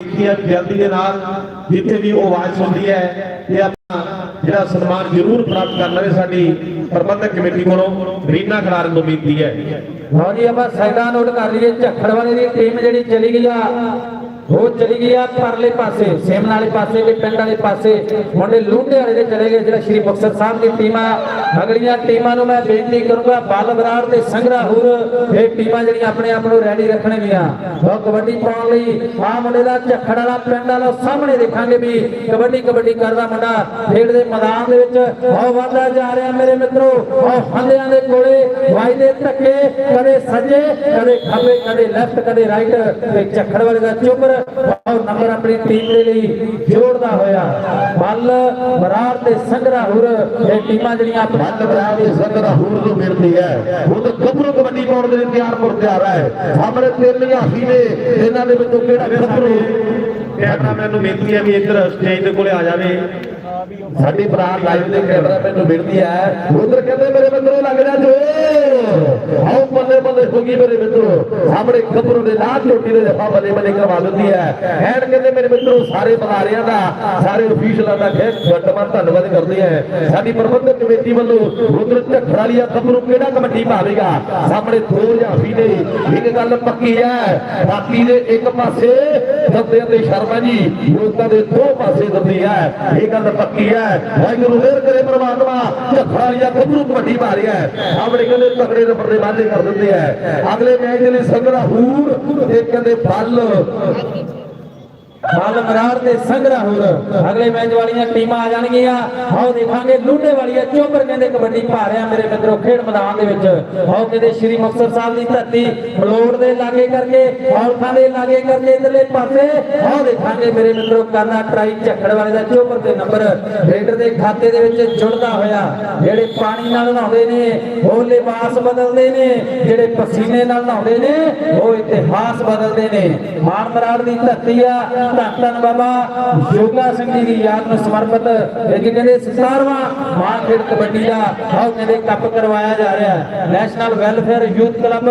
ਬੇਨਤੀ ਹੈ ਜਲਦੀ ਦੇ ਨਾਲ ਜਿੱਥੇ ਵੀ ਉਹ ਆਵਾਜ਼ ਸੁਣਦੀ ਹੈ, ਤੇ ਆਪਾਂ ਜਿਹੜਾ ਸਨਮਾਨ ਜ਼ਰੂਰ ਪ੍ਰਾਪਤ ਕਰ ਲਵੇ ਸਾਡੀ ਪ੍ਰਬੰਧਕ ਕਮੇਟੀ ਕੋਲੋਂ ਰੀਨਾ ਖਿਡਾਰਨ ਨੂੰ ਬੇਨਤੀ ਹੈ। ਲਓ ਜੀ, ਆਪਾਂ ਸਾਈਡਾਂ ਨੋਟ ਕਰ ਲਈਏ, ਝੱਖੜ ਵਾਲੇ ਦੀ ਟੀਮ ਜਿਹੜੀ ਚਲੀ ਗਈ ਆ। ਉਹ ਚਲੀ ਗਈ ਆ ਪਰਲੇ ਪਾਸੇ ਸੇਮਨ ਵਾਲੇ ਪਾਸੇ ਤੇ ਪਿੰਡ ਵਾਲੇ ਪਾਸੇ। ਮੁੰਡੇ ਲੁੰਡੇ ਵਾਲੇ ਦੇ ਚਲੇ ਗਏ, ਜਿਹੜਾ ਸ਼੍ਰੀ ਮੁਕਤਸਰ ਸਾਹਿਬ ਦੀ ਟੀਮ, ਅਗਲੀਆਂ ਟੀਮਾਂ ਨੂੰ ਮੈਂ ਬੇਨਤੀ ਕਰੂੰਗਾ, ਬਲ ਬਰਾੜ ਤੇ ਸੰਗਰਾਹੂਰ ਇਹ ਟੀਮਾਂ ਜਿਹੜੀਆਂ ਆਪਣੇ ਆਪ ਨੂੰ ਰੈਡੀ ਰੱਖਣਗੀਆਂ। ਉਹ ਕਬੱਡੀ ਪਾਉਣ ਲਈ ਆ ਮੁੰਡੇ ਦਾ ਝੱਖੜ ਵਾਲਾ ਪਿੰਡ ਵਾਲਾ ਸਾਹਮਣੇ ਦੇਖਾਂਗੇ ਵੀ ਕਬੱਡੀ ਕਬੱਡੀ ਕਰਦਾ ਮੁੰਡਾ। ਖੇਡ ਦੇ ਮੈਦਾਨ ਦੇ ਵਿੱਚ ਆਹ ਵੱਧਦਾ ਜਾ ਰਿਹਾ ਮੇਰੇ ਮਿੱਤਰੋ। ਆਹ ਹੰਦਿਆਂ ਦੇ ਕੋਲੇ, ਵਾਈ ਧੱਕੇ, ਕਦੇ ਸੱਜੇ, ਕਦੇ ਖੱਬੇ, ਕਦੇ ਲੈਫਟ ਕਦੇ ਰਾਈਟ ਤੇ ਝੱਖੜ ਵਾਲੇ ਦਾ ਚੁੱਪਰ ਆਹ ਨੰਬਰ ਆਪਣੀ ਟੀਮ ਦੇ ਲਈ ਜੋੜਦਾ ਹੋਇਆ। ਬੱਲ ਬਰਾੜ ਤੇ ਸੰਗਰਾਹੁਰ ਇਹ ਟੀਮਾਂ ਜਿਹੜੀਆਂ ਮੱਲ ਬਰਾੜ ਦੇ ਸੰਗਰਾ ਹੂਰ ਨੂੰ ਮਿਲਦੀ ਹੈ। ਉਹ ਤਾਂ ਗੱਭਰੂ ਕਬੱਡੀ ਪਾਉਣ ਦੇ ਲਈ ਤਿਆਰ ਪੁਰ ਤਿਆਰ ਹੈ। ਸਾਹਮਣੇ ਤਿੰਨ ਹਾਸੀ ਨੇ ਇਹਨਾਂ ਦੇ ਵਿੱਚੋਂ ਕਿਹੜਾ ਗੱਭਰੂ? ਕੈਮਰਾਮੈਨ ਨੂੰ ਬੇਨਤੀ ਹੈ ਵੀ ਇੱਧਰ ਸਟੇਜ ਦੇ ਕੋਲੇ ਆ ਜਾਵੇ। ਸਾਡੀ ਭਰਾ ਲਾਈਵ ਦੇ ਕੈਮਰਾਮੈਨ ਨੂੰ ਬੇਨਤੀ ਹੈ। ਉਧਰ ਕਹਿੰਦੇ, ਮੇਰੇ ਬੰਦਰੋਂ ਲੱਗ ਜਾ ਜੋ ਆਓ ਬੱਲੇ ਬੱਲੇ ਹੋ ਗਈ ਮੇਰੇ ਮਿੱਤਰੋ। ਸਾਹਮਣੇ ਗੱਭਰੂ ਦੇ ਲਾਹ ਝੋਟੀ ਦੇ ਜਫਾ ਬੱਲੇ ਬੱਲੇ ਕਰਵਾ ਦਿੰਦੀ ਹੈ। ਐਨ ਕਹਿੰਦੇ, ਮੇਰੇ ਮਿੱਤਰੋ, ਸਾਰੇ ਬੁਲਾਰਿਆਂ ਦਾ, ਸਾਰੇ ਅਫੀਸ਼ਲਾਂ ਦਾ ਖੈਰ ਗੱਟਮਾਰ ਧੰਨਵਾਦ ਕਰਦੇ ਆ ਸਾਡੀ ਪ੍ਰਬੰਧਕ ਕਮੇਟੀ ਵੱਲੋਂ ਰੁਦਰ ਝਖੜਾਲੀਆ ਗੱਭਰੂ ਕਿਹੜਾ ਕਮੇਟੀ ਪਾਵੇਗਾ? ਸਾਹਮਣੇ ਦੋ ਜਾਫੀ ਨੇ ਇੱਕ ਗੱਲ ਪੱਕੀ ਹੈ ਬਾਕੀ ਦੇ ਇੱਕ ਪਾਸੇ ਦੱਦੇ ਤੇ ਸ਼ਰਮਾ ਜੀ, ਲੋਕਾਂ ਦੇ ਦੋ ਪਾਸੇ ਦੱਦੀ ਹੈ। ਇਹ ਗੱਲ ਪੱਕੀ ਹੈ। ਵਾਹਿਗੁਰੂ ਮਿਹਰ ਕਰੇ ਪ੍ਰਮਾਤਮਾ ਝਖੜਾਲੀਆ ਗੱਭਰੂ ਵੱਡੀ ਪਾ ਰਿਹਾ ਹੈ। ਸਾਹਮਣੇ ਕਹਿੰਦੇ ਤਕੜੇ ਨੰਬਰ ਦੇ ਵਾਅਦੇ ਕਰ ਦਿੰਦੇ ਆ ਅਗਲੇ ਮੈਚ ਦੇ ਲਈ ਸੰਗੜਾ ਹੂਰ ਤੇ ਕਹਿੰਦੇ ਬੱਲ। ਬੱਲ ਬਰਾੜ ਤੇ ਸੰਗਰਾਹੁਰ ਅਗਲੇ ਮੈਚ ਵਾਲੀਆਂ ਟੀਮਾਂ ਆ ਜਾਣਗੀਆਂ। ਆਓ ਦੇਖਾਂਗੇ ਲੁੱਡੇ ਵਾਲੀਆ ਚੋਬਰ ਕਹਿੰਦੇ ਕਬੱਡੀ ਪਾ ਰਿਹਾ ਮੇਰੇ ਮਿੱਤਰੋ, ਖੇਡ ਮੈਦਾਨ ਦੇ ਵਿੱਚ। ਆਓ ਕਹਿੰਦੇ ਸ਼੍ਰੀ ਮੁਕਤਸਰ ਸਾਹਿਬ ਦੀ ਧਰਤੀ ਮਲੋੜ ਦੇ ਲਾਗੇ ਕਰਕੇ ਔਲਖਾਂ ਦੇ ਲਾਗੇ ਕਰਕੇ ਇਧਰਲੇ ਪਾਸੇ। ਆਓ ਦੇਖਾਂਗੇ ਮੇਰੇ ਮਿੱਤਰੋ, ਕਰਨਾ ਟਰਾਈ ਝੱਖੜ ਵਾਲੇ ਦਾ ਚੋਬਰ ਤੇ ਨੰਬਰ। ਰੇਡਰ ਦੇ ਖਾਤੇ ਦੇ ਵਿੱਚ ਜੁੜਦਾ ਹੋਇਆ। ਜਿਹੜੇ ਪਾਣੀ ਨਾਲ ਨਹਾਉਂਦੇ ਨੇ, ਉਹ ਲਿਬਾਸ ਬਦਲਦੇ ਨੇ। ਜਿਹੜੇ ਪਸੀਨੇ ਨਾਲ ਨਹਾਉਂਦੇ ਨੇ, ਉਹ ਇਤਿਹਾਸ ਬਦਲਦੇ ਨੇ। ਮਾਨ ਮਰਾੜ ਦੀ ਧਰਤੀ ਆ। ਧੰਨ ਬਾਬਾ। ਯੋਗਾ ਸਿੰਘ ਜੀ ਦੀ ਯਾਦ ਨੂੰ ਸਮਰਪਿਤ ਇੱਕ ਕਹਿੰਦੇ 17ਵਾਂ ਮਾਨ ਕਬੱਡੀ ਦਾ ਆਓ ਕਹਿੰਦੇ ਕੱਪ ਕਰਵਾਇਆ ਜਾ ਰਿਹਾ ਹੈ। National welfare youth club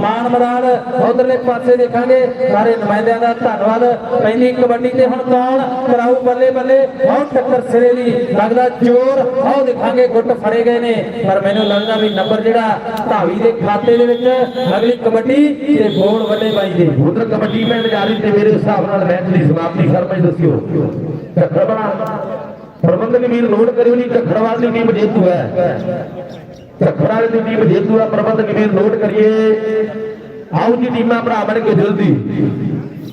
Maan Marar ਉਧਰਲੇ ਪਾਸੇ ਦੇਖਾਂਗੇ। ਸਾਰੇ ਨੁਮਾਇੰਦਿਆਂ ਦਾ ਧੰਨਵਾਦ। ਪਹਿਲੀ ਕਬੱਡੀ ਤੇ ਹੁਣ ਕੌਣ ਕਰਾਊ ਬੱਲੇ ਬੱਲੇ ਆਓ ਟੱਕਰ ਸਿਰੇ ਦੀ ਲੱਗਦਾ ਜ਼ੋਰ ਆਓ ਦੇਖਾਂਗੇ ਗੁੱਟ ਫੜੇ ਗਏ ਨੇ। ਪਰ ਮੈਨੂੰ ਲੱਗਦਾ ਵੀ ਨੰਬਰ ਜਿਹੜਾ ਧਾਵੀ ਦੇ ਖਾਤੇ ਦੇ ਵਿੱਚ ਅਗਲੀ ਕਬੱਡੀ ਤੇ ਬੋਲ ਵੱਡੇ ਬਾਈ ਦੇ। ਉਧਰ ਕਬੱਡੀ ਮੈਚ ਜਾਰੀ ਤੇ ਮੇਰੇ ਹਿਸਾਬ ਨਾਲ ਮੈਚ ਦੀ ਸਮਾਪਤੀ ਸਰਪੰਚ ਦੱਸਿਓ। ਝਖੜਵਾ ਪ੍ਰਬੰਧਕ ਵੀਰ ਨੋਟ ਕਰਿਓ ਨਹੀਂ ਝਖੜਵਾਲ ਦੀ ਟੀਮ ਜੇਤੂ ਹੈ। ਝਖੜਵਾਲ ਦੀ ਟੀਮ ਜੇਤੂ ਹੈ, ਪ੍ਰਬੰਧਕ ਵੀਰ ਨੋਟ ਕਰੀਏ। ਆਓ ਜੀ, ਟੀਮਾਂ ਭਰਾ ਬਣ ਕੇ ਜਲਦੀ।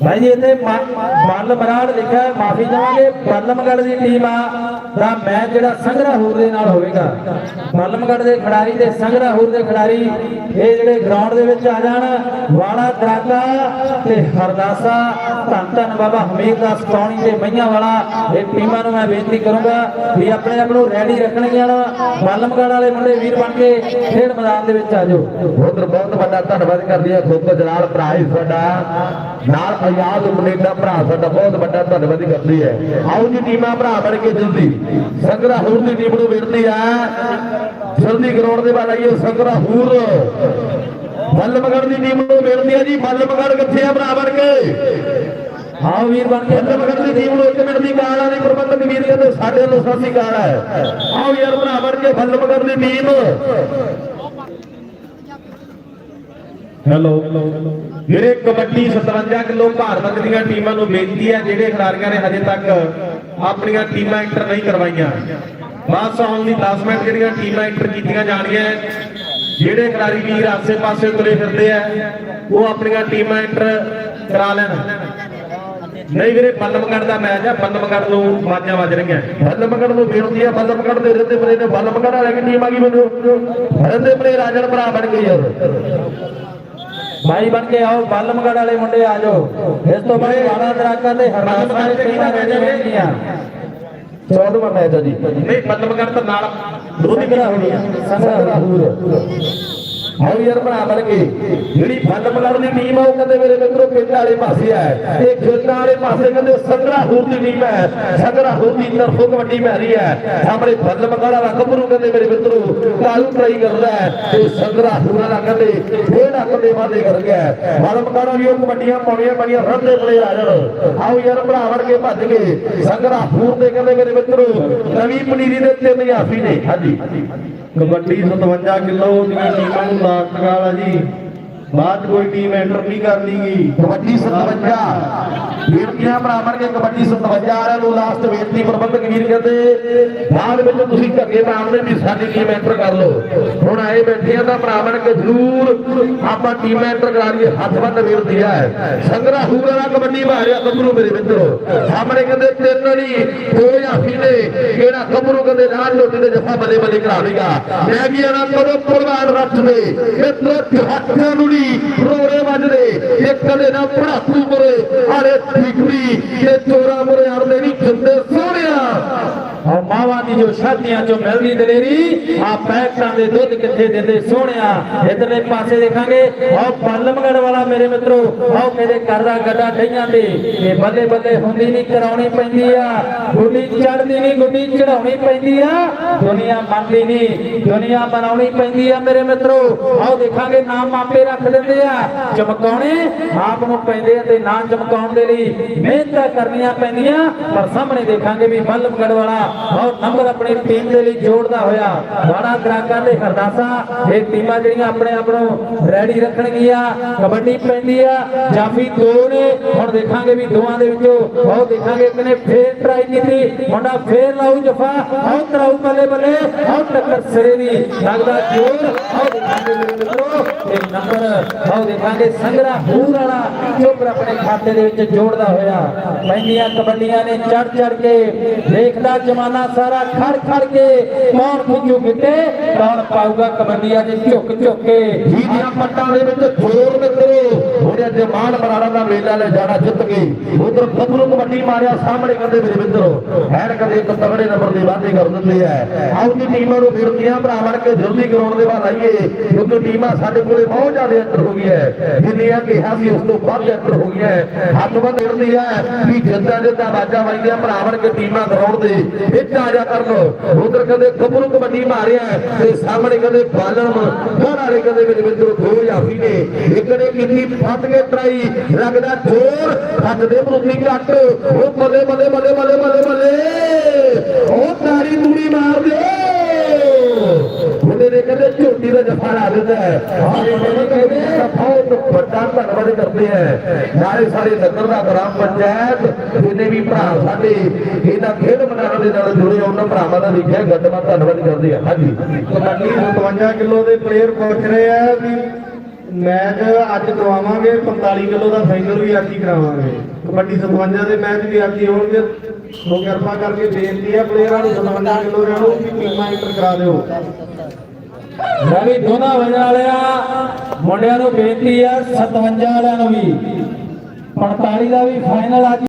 ਭਾਈ ਜੀ ਬੱਲ ਮਰਾੜ ਲਿਖਿਆ ਮਾਫੀ ਚਾਹਾਂਗੇ। ਬੱਲਮਗੜ ਦੀ ਟੀਮ ਆ, ਦਾ ਮੈਚ ਜਿਹੜਾ ਸੰਗਰਾਹੂਰ ਦੇ ਨਾਲ ਹੋਵੇਗਾ। ਬੱਲਮਗੜ ਦੇ ਖਿਡਾਰੀ ਤੇ ਸੰਗਰਾਹੂਰ ਦੇ ਖਿਡਾਰੀ, ਇਹ ਜਿਹੜੇ ਗਰਾਊਂਡ ਦੇ ਵਿੱਚ ਆ ਜਾਣ, ਵਾਲਾ ਦਰਾਗਾ ਤੇ ਹਰਦਾਸਾ। ਧੰਨ ਧੰਨ ਬਾਬਾ ਹਮੀਰ ਦਾਸ ਕੌਣੀ ਤੇ ਮਈਆਂ ਵਾਲਾ। ਇਹ ਟੀਮਾਂ ਨੂੰ ਮੈਂ ਬੇਨਤੀ ਕਰੂੰਗਾ ਵੀ ਆਪਣੇ ਆਪ ਨੂੰ ਰੈਡੀ ਰੱਖਣਗੀਆਂ ਬੱਲਮਗੜ ਵਾਲੇ ਮੁੰਡੇ ਵੀਰ ਬਣ ਕੇ ਖੇਡ ਮੈਦਾਨ ਦੇ ਵਿੱਚ ਆ ਜਾਓ। ਉਧਰ ਬਹੁਤ ਵੱਡਾ ਧੰਨਵਾਦ ਕਰਦੇ ਆ ਖੋਕੋ ਜਲਾਲ ਭਰਾ ਸਾਡਾ ਨਾਲ ਆਜ਼ਾਦ ਕੈਨੇਡਾ ਭਰਾ ਸਾਡਾ ਬਹੁਤ ਵੱਡਾ ਧੰਨਵਾਦ ਕਰਦੇ ਆ ਆਓ ਜੀ ਟੀਮਾਂ ਭਰਾ ਬਣ ਕੇ ਜਲਦੀ। ਸੰਗਰਾ ਹੂਰ ਦੀ ਟੀਮ ਨੂੰ ਵੇਖਦੇ ਆ। ਜਲਦੀ ਗਰਾਊਂਡ ਦੇ ਵੱਲ ਆਈਏ, ਸੰਗਰਾ ਹੂਰ। ਮੱਲਮਗੜ ਦੀ ਟੀਮ ਨੂੰ ਵੇਖਦੇ ਆ ਜੀ, ਮੱਲਮਗੜ ਕਿੱਥੇ ਆ ਭਰਾ ਬਣ ਕੇ? ਆਓ ਵੀਰ ਬਣ ਕੇ, ਮੱਲਮਗੜ ਦੀ ਟੀਮ ਨੂੰ ਇੱਕ ਮਿੰਟ ਦੀ ਕਾਲ ਆ ਪ੍ਰਬੰਧਕ ਵੀਰ ਕਹਿੰਦੇ ਸਾਡੇ ਵੱਲੋਂ ਸਤਿ ਸ਼੍ਰੀ ਅਕਾਲ ਹੈ ਆਓ ਯਾਰ ਭਰਾ ਬਣ ਕੇ, ਮੱਲਮਗੜ ਦੀ ਟੀਮ। ਹੈਲੋ। ਜਿਹੜੇ ਕਬੱਡੀ 57 ਕਿਲੋ ਭਾਰ ਦੀਆਂ ਟੀਮਾਂ ਨੂੰ ਬੇਨਤੀ ਹੈ, ਜਿਹੜੇ ਖਿਡਾਰੀਆਂ ਨੇ ਹਜੇ ਤੱਕ ਆਪਣੀਆਂ ਟੀਮਾਂ ਐਂਟਰ ਨਹੀਂ ਕਰਵਾਈਆਂ। ਬਸ ਆਉਣ ਦੀ 10 ਮਿੰਟ ਜਿਹੜੀਆਂ ਟੀਮਾਂ ਐਂਟਰ ਕੀਤੀਆਂ ਜਾਣੀਆਂ ਜਿਹੜੇ ਖਿਡਾਰੀ ਵੀਰ ਆਸੇ-ਪਾਸੇ ਤੁਰੇ ਫਿਰਦੇ ਆ, ਉਹ ਆਪਣੀਆਂ ਟੀਮਾਂ ਐਂਟਰ ਕਰਾ ਲੈਣ। ਨਹੀਂ ਵੀਰੇ ਬੱਲਮਗੜ ਦਾ ਮੈਚ ਆ ਬੱਲਮਗੜ ਨੂੰ ਮਾਜਾਂ ਵੱਜ ਰਹੀਆਂ। ਬੱਲਮਗੜ ਨੂੰ ਬੇਨਤੀ ਆ ਬੱਲਮਗੜ ਦੇ ਰਿੰਦੇ ਪਲੇ ਨੇ ਬੱਲਮਗੜ ਵਾਲੇ ਦੀ ਟੀਮ ਆ ਗਈ ਮੈਨੂੰ ਰਿੰਦੇ ਪਲੇ ਰਾਜਨ ਭਰਾ ਬਣ ਗਈ ਯਾਰ ਭਾਈ ਬਣ ਕੇ ਆਓ ਬਾਲਮਗੜ ਵਾਲੇ ਮੁੰਡੇ ਆ ਜਾਓ। ਇਸ ਤੋਂ ਬਾਅਦ ਵਾਲਾ ਦਰਾਕਾ ਤੇ ਹਰਨਾਥ ਦੇ ਟੀਮਾਂ ਰਹਿ ਜਾਣਗੀਆਂ 14ਵਾਂ ਮੈਚ ਜੀ। ਨਹੀਂ ਬੱਲਮਗੜ ਤਾਂ ਨਾਲ ਦੋਨੀ ਮੇਰਾ ਹੋਣੀ ਆ ਸੰਗਰਾਹੂਰ ਆਓ ਯਾਰ ਬਣਾ ਬਣ ਕੇ। ਜਿਹੜੀ ਫੱਲ ਮਲੜ ਦੀ ਟੀਮ ਆ ਉਹ ਕਹਿੰਦੇ ਮੇਰੇ ਮਿੱਤਰੋ ਪਿੰਡ ਵਾਲੇ ਪਾਸੇ ਹੈ ਇਹ ਖੇਤਾਂ ਵਾਲੇ ਪਾਸੇ ਕਹਿੰਦੇ ਸੰਗਰਾ ਹੂਰ ਦੀ ਟੀਮ ਹੈ ਸੰਗਰਾ ਹੂਰ ਦੀ ਤਰਫੋਂ ਕਬੱਡੀ ਪੈ ਰਹੀ ਹੈ। ਸਾਹਮਣੇ ਫੱਲ ਮਗਾੜਾ ਵਾਲਾ ਗੱਭਰੂ ਕਹਿੰਦੇ ਮੇਰੇ ਮਿੱਤਰੋ, ਕਾਲੂ ਟਰਾਈ ਕਰਦਾ ਹੈ। ਤੇ ਸੰਗਰਾ ਹੂਰ ਵਾਲਾ ਕਹਿੰਦੇ, ਫੇਰ ਅੱਕਦੇ ਵਾਦੇ ਕਰ ਗਿਆ ਫੱਲ ਮਗਾੜਾ ਵੀ ਉਹ ਕਬੱਡੀਆਂ ਪਾਉਣੀਆਂ ਬਣੀਆਂ ਰੱਦੇ ਪਲੇ ਆ ਜਾਣ ਆਓ ਯਾਰ ਬਣਾ ਵੜ ਕੇ ਭੱਜ ਗਏ ਸੰਗਰਾ ਹੂਰ ਦੇ ਕਹਿੰਦੇ ਮੇਰੇ ਮਿੱਤਰੋ, ਨਵੀਂ ਪਨੀਰੀ ਦੇ ਤਿੰਨ ਜਾਫੀ ਨੇ। ਹਾਂਜੀ। ਕਬੱਡੀ 57 ਕਿਲੋ ਦੀਆਂ ਟੀਮਾਂ ਨੂੰ ਲਾਸਟ ਕਾਲ ਆ ਜੀ। ਬਾਅਦ 'ਚ ਕੋਈ ਟੀਮ ਐਂਟਰ ਨਹੀਂ ਕਰਨੀ ਗੀ ਕਬੱਡੀ 57 ਬੇਨਤੀਆਂ ਬਰਾਬਰ ਕੇ ਕਬੱਡੀ 57 ਵਾਲਿਆਂ ਨੂੰ ਲਾਸਟ ਬੇਨਤੀ ਪ੍ਰਬੰਧਕ ਵੀਰ ਕਹਿੰਦੇ, ਬਾਅਦ ਵਿੱਚ ਤੁਸੀਂ ਧੱਕੇ ਮਾਰਦੇ ਵੀ ਸਾਡੀ ਟੀਮ ਐਂਟਰ ਕਰ ਲਓ। ਹੁਣ ਆਏ ਬੈਠੇ ਆ ਤਾਂ ਬਰਾਬਰ ਕੇ ਜ਼ਰੂਰ ਆਪਾਂ ਟੀਮ ਐਂਟਰ ਕਰਾ ਲਈਏ, ਹੱਥ ਬੰਦ ਬੇਨਤੀ ਹੈ। ਸੰਗਰਾ ਹੂਰਾ ਕਬੱਡੀ ਮਾਰਿਆ ਗੱਭਰੂ ਮੇਰੇ ਮਿੱਤਰੋ। ਸਾਹਮਣੇ ਕਹਿੰਦੇ ਤਿੰਨ ਨਹੀਂ ਦੋ ਜਾਫੀ ਨੇ ਕਿਹੜਾ ਗੱਭਰੂ ਕਹਿੰਦੇ ਨਾਲ ਲੋਟੀ ਦੇ ਜਫਾ ਬੱਲੇ ਬੱਲੇ ਕਰਾਵੇਗਾ ਮੈਂ ਵੀ ਇਹਨਾਂ ਕਰੋ ਪ੍ਰਵਾਨ ਰੱਖ ਦੇ ਮਿੱਤਰੋ, ਹੱਥਾਂ ਨੂੰ ਨਹੀਂ ਰੋੜੇ ਵੱਜਦੇ ਇੱਕ ਕਦੇ ਨਾ ਪੜਾਕੂ ਮਰੇ ਆਰੇ ਠੀਕਰੀ ਤੇ ਚੋਰਾ ਮਰੇ ਅਰਦੇ ਨਹੀਂ ਜਿੰਦੇ ਸੋਹਣਿਆ ਆ ਮਾਵਾਂ ਦੀ ਜੋ ਸ਼ਾਦੀਆਂ ਚੋਂ ਮਿਲਦੀ ਦਲੇਰੀ, ਆ ਪੈਕਟਾਂ ਦੇ ਦੁੱਧ ਕਿੱਥੇ ਦਿੰਦੇ ਸੋਹਣਿਆ? ਇਧਰਲੇ ਪਾਸੇ ਦੇਖਾਂਗੇ। ਆ ਬੱਲਮਗੜ ਵਾਲਾ ਮੇਰੇ ਮਿੱਤਰੋ ਆਹ ਕਹਿੰਦੇ ਕਰਦਾ ਗੱਡਾ ਡਈਆਂ ਤੇ। ਇਹ ਬੱਲੇ ਬੱਲੇ ਹੁੰਦੀ ਨਹੀਂ, ਕਰਾਉਣੀ ਪੈਂਦੀ ਆ। ਗੁੱਡੀ ਚੜਦੀ ਨਹੀਂ, ਗੁੱਡੀ ਚੜਾਉਣੀ ਪੈਂਦੀ ਆ। ਦੁਨੀਆ ਮੰਨਦੀ ਨਹੀਂ, ਦੁਨੀਆ ਬਣਾਉਣੀ ਪੈਂਦੀ ਆ ਮੇਰੇ ਮਿੱਤਰੋ। ਆਓ ਦੇਖਾਂਗੇ, ਨਾਮ ਮਾਪੇ ਰੱਖ ਦਿੰਦੇ ਆ। ਚਮਕਾਉਣੇ ਆਪ ਨੂੰ ਪੈਂਦੇ ਆ ਤੇ ਨਾਂ ਚਮਕਾਉਣ ਦੇ ਲਈ ਮਿਹਨਤਾਂ ਕਰਨੀਆਂ ਪੈਂਦੀਆਂ। ਪਰ ਸਾਹਮਣੇ ਦੇਖਾਂਗੇ ਵੀ ਬੱਲਮਗੜ ਵਾਲਾ ਔਰ ਨੰਬਰ ਆਪਣੀ ਟੀਮ ਦੇ ਲਈ ਜੋੜਦਾ ਹੋਇਆ ਬਾਣਾ ਗਰਾਕਾਂ ਤੇ ਹਰਦਾਸਾ। ਇਹ ਟੀਮਾਂ ਜਿਹੜੀਆਂ ਆਪਣੇ ਆਪ ਨੂੰ ਰੈਡੀ ਰੱਖਣਗੀਆਂ, ਕਬੱਡੀ ਪੈਂਦੀ ਆ, ਜਾਫੀ ਦੋ ਨੇ। ਹੁਣ ਦੇਖਾਂਗੇ ਵੀ ਦੋਵਾਂ ਦੇ ਵਿੱਚੋਂ ਉਹ ਦੇਖਾਂਗੇ। ਇੱਕ ਨੇ ਫੇਰ ਟਰਾਈ ਕੀਤੀ, ਮੁੰਡਾ ਫੇਰ ਲਾਉ ਜਫਾ। ਆਉ ਕਰਾਉ ਬੱਲੇ ਬੱਲੇ। ਆਉ ਟੱਕਰ ਸਿਰੇ ਦੀ। ਲੱਗਦਾ ਜੋਰ। ਆਉ ਦੇਖਾਂਗੇ ਮੇਰੇ ਮਿੱਤਰੋ, ਇਹ ਨੰਬਰ। ਆਉ ਦੇਖਾਂਗੇ ਸੰਗਰਾ ਹੂਰ ਵਾਲਾ ਚੋਪਰ ਆਪਣੇ ਖਾਤੇ ਦੇ ਵਿੱਚ ਜੋੜਦਾ ਹੋਇਆ। ਪੈਂਦੀਆਂ ਕਬੱਡੀਆਂ ਨੇ ਚੜ ਚੜ ਕੇ ਦੇਖਦਾ ਜਮਾਨਾ ਸਾਰਾ ਖੜ ਖੜ ਕੇ ਕੌਣ ਖਿੱਚੂ ਕਿਤੇ। ਕੌਣ ਪਾਊਗਾ ਕਬੱਡੀਆਂ 'ਚ ਝੁੱਕ ਝੁੱਕ ਕੇ? ਜੀ ਪੱਟਾਂ ਦੇ ਵਿੱਚ ਜੋਰ ਮਿੱਤਰੋ ਉਹਨੇ ਜਮਾਨ ਬਰਾੜਾ ਦਾ ਮੇਲਾ ਲੈ ਜਾਣਾ ਜਿੱਤ ਗਏ ਉਧਰ ਗੱਭਰੂ ਕਬੱਡੀ ਮਾਰਿਆ ਸਾਹਮਣੇ ਕਹਿੰਦੇ ਮੇਰੇ ਮਿੱਤਰੋ। ਹੈਰ ਕਦੇ ਇੱਕ ਤਗੜੇ ਨੰਬਰ ਦੇ ਵਾਧੇ ਕਰ ਦਿੰਦੇ ਆ। ਆਓ ਜੀ ਟੀਮਾਂ ਨੂੰ ਫਿਰਤੀਆਂ ਭਰਾ ਬਣ ਕੇ ਜਲਦੀ ਗਰਾਊਂਡ ਦੇ ਬਾਅਦ ਆਈਏ। ਕਿਉਂਕਿ ਟੀਮਾਂ ਸਾਡੇ ਕੋਲੇ ਬਹੁਤ ਜ਼ਿਆਦਾ ਅੰਤਰ ਹੋ ਗਈ ਹੈ ਜਿੰਨੀਆਂ ਕਿਹਾ ਸੀ ਉਸ ਤੋਂ ਵੱਧ ਅੰਦਰ ਹੋ ਹੈ। ਹੱਥ ਬੰਦ ਹੈ, ਵੀ ਜਿੱਦਾਂ ਜਿੱਦਾਂ ਬਾਜਾਂ ਵੱਜਦੀਆਂ ਭਰਾ ਕੇ ਟੀਮਾਂ ਗਰਾਊਂਡ ਦੇ ਵਿੱਚ ਆ ਜਾ ਕਰਨ। ਉਧਰ ਕਹਿੰਦੇ ਗੱਭਰੂ ਕਬੱਡੀ ਮਾਰਿਆ, ਤੇ ਸਾਹਮਣੇ ਕਹਿੰਦੇ ਬਾਲਣ, ਬਾਹਰ ਵਾਲੇ ਕਹਿੰਦੇ ਮੇਰੇ ਦੋ ਜਾਫੀ ਨੇ। ਇੱਕ ਨੇ ਕੀਤੀ ਫੱਟ ਕੇ ਟਰਾਈ, ਲੱਗਦਾ ਜ਼ੋਰ ਹੱਥ ਦੇ ਮਰੂਤੀ ਘੱਟ। ਉਹ ਬੱਲੇ ਬੱਲੇ ਬੱਲੇ ਬੱਲੇ ਬੱਲੇ ਬੱਲੇ। ਉਹ ਤਾਰੀ ਤੂੜੀ ਮਾਰ ਦੇ ਉਹਦੇ ਨੇ ਕਹਿੰਦੇ ਝੋਟੀ ਦਾ ਜਫਾ ਲਾ ਦਿੰਦਾ ਹੈ। ਆਹ ਕਹਿੰਦੇ ਬਹੁਤ ਵੱਡਾ ਧੰਨਵਾਦ ਕਰਦੇ ਹੈ ਨਾਲੇ ਸਾਰੇ ਨਗਰ ਦਾ ਗ੍ਰਾਮ ਪੰਚਾਇਤ, ਜਿੰਨੇ ਵੀ ਭਰਾ ਸਾਡੇ, ਇਹਨਾਂ ਖੇਡ ਮੈਦਾਨ ਦੇ ਨਾਲ ਜੁੜੇ ਉਹਨਾਂ ਭਰਾਵਾਂ ਦਾ ਲਿਖਿਆ ਗੱਡਵਾ ਧੰਨਵਾਦ ਕਰਦੇ ਆ। ਹਾਂਜੀ। ਕਬੱਡੀ 57 ਕਿਲੋ ਦੇ ਪਲੇਅਰ ਪੁੱਛ ਰਹੇ ਆ ਵੀ ਮੈਚ ਅੱਜ ਕਰਵਾਵਾਂਗੇ 45 ਕਿਲੋ ਦਾ ਫਾਈਨਲ ਵੀ ਅੱਜ ਹੀ ਕਰਾਵਾਂਗੇ। ਕਬੱਡੀ 57 ਦੇ ਮੈਚ ਵੀ ਅੱਜ ਹੀ ਹੋਣਗੇ। ਸੋ ਕਿਰਪਾ ਕਰਕੇ ਬੇਨਤੀ ਹੈ ਪਲੇਅਰਾਂ ਨੂੰ 57 ਕਿਲੋ ਦੇ ਨੂੰ ਵੀ ਟੀਮਾਂ ਐਂਟਰ ਕਰਾ ਦਿਓ। ਰਵੀ ਦੋਨਾਂ ਵਜਣ ਵਾਲਿਆ, ਮੁੰਡਿਆਂ ਨੂੰ ਬੇਨਤੀ ਹੈ 57 ਵਾਲਿਆਂ ਨੂੰ ਵੀ। 45 ਦਾ ਵੀ ਫਾਈਨਲ ਅੱਜ